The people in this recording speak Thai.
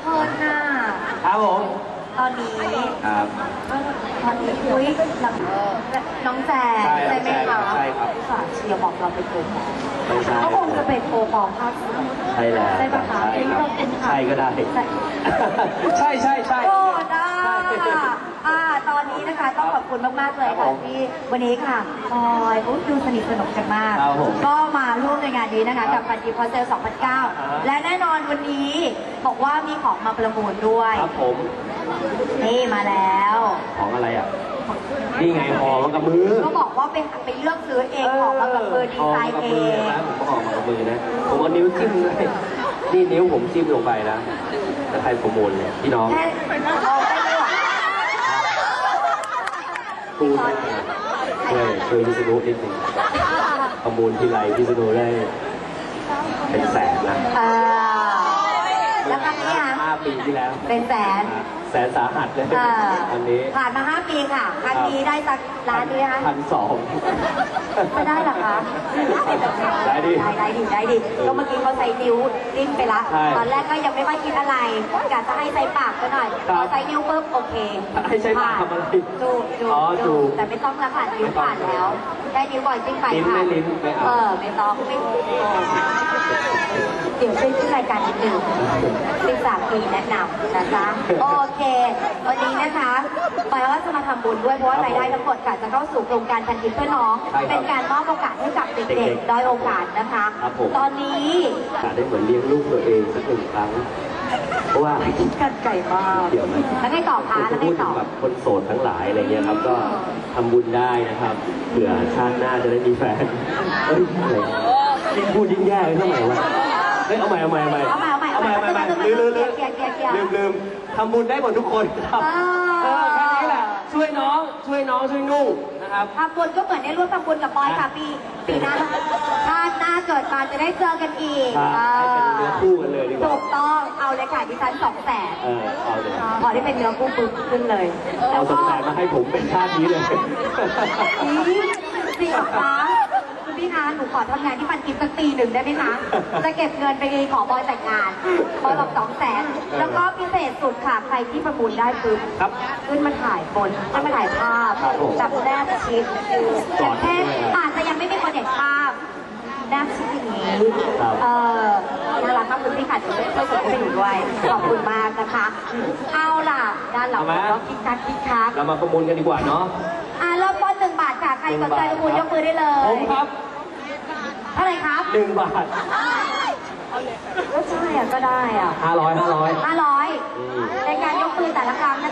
โทษค่ะครับผม ตอนนี้ครับ ตอนนี้อุ้ยหลังน้องแจนใช่ใช่ไหมคะใช่ครับฝากเชียร์บอกเราไปโทรหมอไม่ใช่ก็คงจะเป็นโทรปอภาคสามใช่แล้วใช่ปะคะใช่ครับขอบคุณค่ะใช่ก็ได้ ใช่ใช่ใช่ใช่โอ้ได้อ่าตอ นนี้นะคะต้องขอบคุณมากๆเลยครัค่ะบผมที่วันนี้ค่ะพลอยอุ๊ยดูสนิทสนมกันมาก ครับผมก็มาร่วมในงานนี้นะคะครักับบปันจีพอเซลอ่าฮะ2009 และแน่นอนวันนี้บอกว่ามีของมาประมูลด้วย ครับผมนี่มาแล้ว ของอะไรอะ นี่ไงห่อมากับมือก็บอกว่าไปไปเลือกซื้อเองของมากับมือดีไซน์เอห่อมากับมืองนะผมก็ห่อมากับมือนะ ผมเอานิ้วจิ้มเลยนี่นิ้วผมจิ้มลงไปนะแล้วใครประมูลเนี่ยพี่น้อง แค่เอาไปไม่ไหวกูเนี่ยช่วยช่วยพิษณุนิดนึงประมูลทีไรพิษณุได้เป็นแสนนะเออแล้วครั้งนี้อะ ห้าปีที่แล้ว เป็นแสน แสนสาหัสเลยเอออันนี้ผ่านมา5ปีค่ะครั้งนี้ได้สักล้านดีไหมคะพันสอง ไม่ได้เหรอคะได้ดิได้ได้ดิได้ดิก็เมื่อกี้เขาใส่นิ้วดิ้นไปละ ใช่ตอนแรกก็ยังไม่ค่อยคิดอะไรกะจะให้ใส่ปากก็หน่อยครัพบอใส่นิ้วปุ๊บโอเคให้ใช้ปากทำอะไรจูบจูอ๋อบจูจูบแต่ไม่ต้องละค่ะนิ้วผ่านแล้ว ได้นิ้วก่อนจิ้มไปลิ้นค่ะไม่ลิ้นไม่เอา เออไม่ต้องไม่เดี๋ยวช่วยชื่อรายการนิดนึงสิบสามปีแนะนำนะจ๊ะโอเควันนี้นะคะปอยว่าจะมาทำบุญด้วยเพราะว่ารายได้ทั้งหมดค่ะจะเข้าสู่โครงการพันทิพย์เพื่อน้อง ใช่ครับเป็นการมอบโอกาสให้กับเด็กเด็กๆๆด้อยโอกาสนะคะ ครับผม ตอนนี้อาจได้เหมือนเลี้ยงลูกตัวเองสักหนึ่งครั้ง เพราะว่ากันไก่มากเดี๋ยวนะแล้วไงต่อคะจะแล้วไงพูดถึต่งอ แบบคนโสดทั้งหลายอะไรเงี้ยครับ ก็ทำบุญได้นะครับเผื่อชาติหน้าจะได้มีแฟนเอ้ยอะไรยิ่งพูดยิ่งแย่เลยทำไมวะเฮ้ยเอาใหม่เอาใหม่เอาใหม่เอาใหม่ ลืมลืมลืมเกียร์เกียร์เกียร์ลืมลืมทำบุญได้หมดทุกคนครับอ่า เออแค่นี้แหละช่วยน้องช่วยน้องช่วยนุ่งนะครับ ทำบุญก็เหมือนได้ร่วมทำบุญกับปอยค่ะปีปีหน้าชาติหน้าเกิดมาจะได้เจอกันอีกครับเอให้เป็นเนื้อคู่กันเลยดีกว่า ถูกต้องเอาเลยค่ะดิฉันสองแสนเออเอาเลยพอที่เป็นเนื้อคู่ปุ๊บขึ้นเลยเอาสงสารมาให้ผมเป็นชาตินี้เลยจริงจ พี่คะหนูขอทำงานที่ปันกินสักปีหนึ่งได้ไหมคะ จะเก็บเงินไปขอบอยแต่งงานบอยบอกสองแสนแล้วก็พิเศษสุดค่ะใครที่ประมูลได้ปุ๊บครับขึ้นมาถ่ายบนขึ้นมาถ่ายภาพครับผม จับแนบชิดกอดแค่ด้วยครับอาจจะยังไม่มีคนเห็นภาพแนบชิดอย่างนี้ครับเออน่ารักมากคุณพี่ค่ะเดี๋ยวช่วยส่งให้หนูด้วยขอบคุณมากนะคะเอาล่ะด้านหลังเอาไหมเราคิกคักคิกคัก เรามาประมูลกันดีกว่าเนาะ อะเริ่มต้นหนึ่งบาทค่ะ ใครสนใจประมูลยกมือได้เลย ผมครับ เท่าไหร่ครับหนึ่งบาทก็ใช่อะก็ได้อะห้าร้อยห้าร้อยห้าร้อยอืมในการยกมือแต่ละครั้งนะคะ